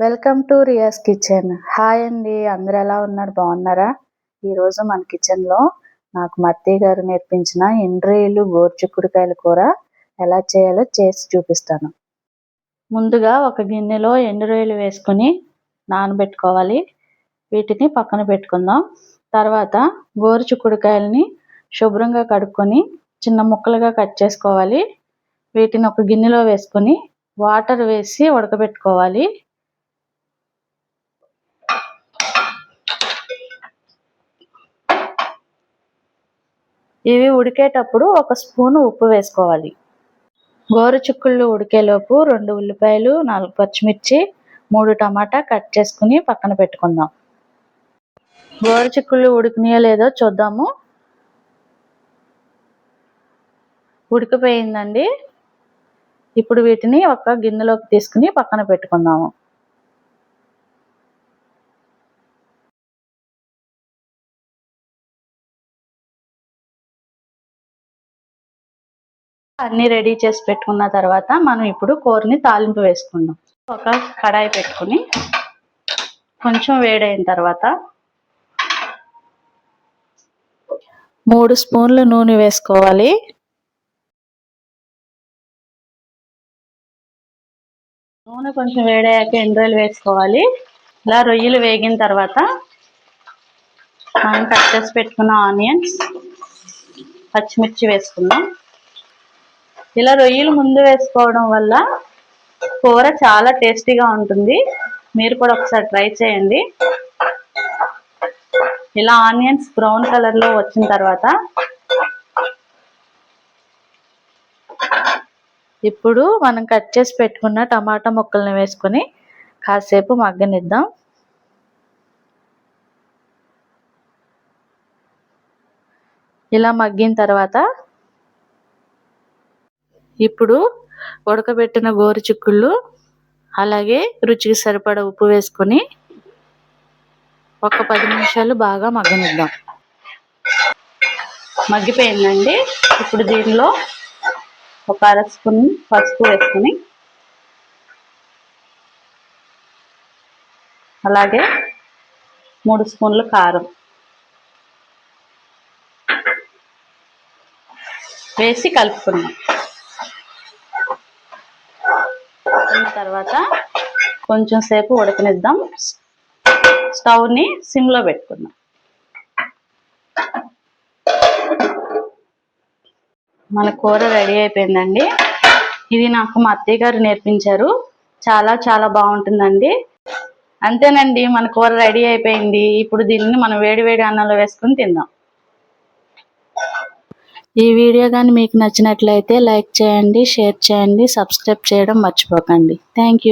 Welcome to Riya's kitchen. Hi అండి. అందరు ఎలా ఉన్నారు? బాగున్నారా? ఈరోజు మన కిచెన్లో నాకు మత్తయ్య గారు నేర్పించిన ఎండ్రేలు గోర్చుక్కుడుకాయల కూర ఎలా చేయాలో చేసి చూపిస్తాను. ముందుగా ఒక గిన్నెలో ఎండురొయ్యలు వేసుకుని నానబెట్టుకోవాలి. వీటిని పక్కన పెట్టుకుందాం. తర్వాత గోరుచుక్కుడుకాయలని శుభ్రంగా కడుక్కొని చిన్న ముక్కలుగా కట్ చేసుకోవాలి. వీటిని ఒక గిన్నెలో వేసుకొని వాటర్ వేసి ఉడకబెట్టుకోవాలి. ఇవి ఉడికేటప్పుడు ఒక స్పూన్ ఉప్పు వేసుకోవాలి. గోరుచుక్కుళ్ళు ఉడికేలోపు రెండు ఉల్లిపాయలు నాలుగు పచ్చిమిర్చి మూడు టమాటా కట్ చేసుకుని పక్కన పెట్టుకుందాం. గోరుచిక్కుళ్ళు ఉడికినాయో లేదో చూద్దాము. ఉడికిపోయిందండి. ఇప్పుడు వీటిని ఒక గిన్నెలోకి తీసుకుని పక్కన పెట్టుకుందాము. అన్ని రెడీ చేసి పెట్టుకున్న తర్వాత మనం ఇప్పుడు కూరని తాలింపు వేసుకుందాం. ఒక కడాయి పెట్టుకుని కొంచెం వేడైన తర్వాత మూడు స్పూన్లు నూనె వేసుకోవాలి. నూనె కొంచెం వేడయ్యాక ఎండ్రాయిలు వేసుకోవాలి. ఇలా రొయ్యలు వేగిన తర్వాత మనం కట్ చేసి పెట్టుకున్న ఆనియన్స్ పచ్చిమిర్చి వేసుకుందాం. ఇలా రొయ్యలు ముందు వేసుకోవడం వల్ల కూర చాలా టేస్టీగా ఉంటుంది. మీరు కూడా ఒకసారి ట్రై చేయండి. ఇలా ఆనియన్స్ బ్రౌన్ కలర్లో వచ్చిన తర్వాత ఇప్పుడు మనం కట్ చేసి పెట్టుకున్న టమాటా ముక్కల్ని వేసుకొని కాసేపు మగ్గనిద్దాం. ఇలా మగ్గిన తర్వాత ఇప్పుడు ఉడకబెట్టిన గోరు చిక్కుళ్ళు అలాగే రుచికి సరిపడ ఉప్పు వేసుకొని ఒక పది నిమిషాలు బాగా మగ్గనిద్దాం. మగ్గిపోయిందండి. ఇప్పుడు దీనిలో ఒక అర స్పూన్ పసుపు వేసుకొని అలాగే మూడు స్పూన్లు కారం వేసి కలుపుకున్నాం తర్వాత కొంచెం సేపు ఉడకనిద్దాం. స్టవ్ని సిమ్లో పెట్టుకుందాం. మన కూర రెడీ అయిపోయిందండి. ఇది నాకు మా అత్తయ్య గారు నేర్పించారు. చాలా చాలా బాగుంటుందండి. అంతేనండి మన కూర రెడీ అయిపోయింది. ఇప్పుడు దీన్ని మనం వేడి వేడి అన్నంలో వేసుకుని తిందాం. ఈ వీడియో కానీ మీకు నచ్చినట్లయితే లైక్ చేయండి షేర్ చేయండి సబ్స్క్రైబ్ చేయడం మర్చిపోకండి. థ్యాంక్